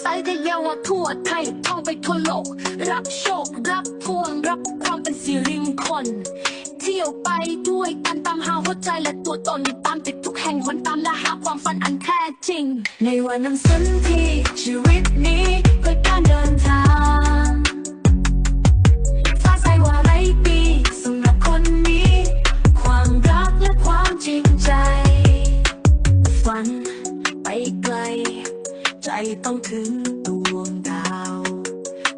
ใสได้ยาวทั่วไทยท่องไปทั่วโลก รับโชครับพวงรับความเป็นสิริมงคลเที่ยวไปด้วยกันตามหาหัวใจและตัวตนตามติดทุกแห่งหนตามและหาความฝันอันแท้จริง ในวันนั้นสันที่ชีวิตนี้เพื่อการเดินทางฟ้าใสว่าไรปีสำหรับคนนี้ ความรักและความจริงใจฝัน ต้องถึงดวงดาว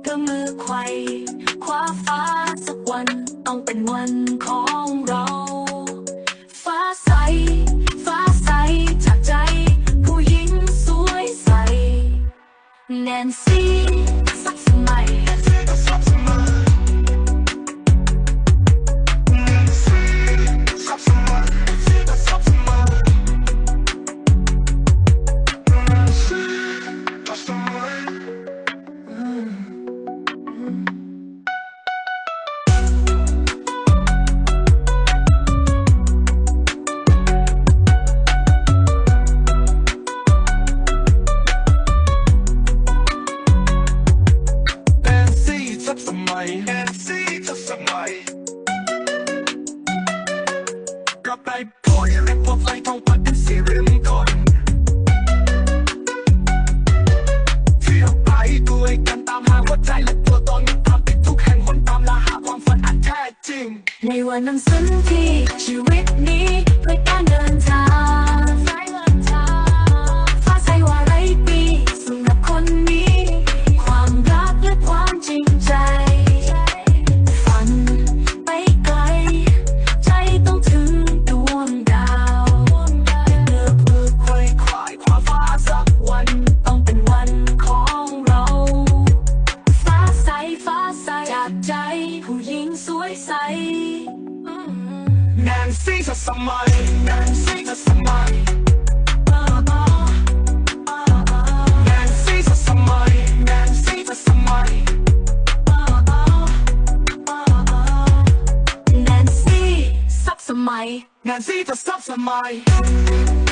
ก็มือไขว้คว้าฟ้าสักวันต้องเป็นวันของเรา ฟ้าใส ฟ้าใสจากใจ ผู้หญิงสวยใสแนนซี่ ในวันนั้นสุนที่ชีวิตนี้เพื่อการเดินทาง แนนซี่ทับสมัยแน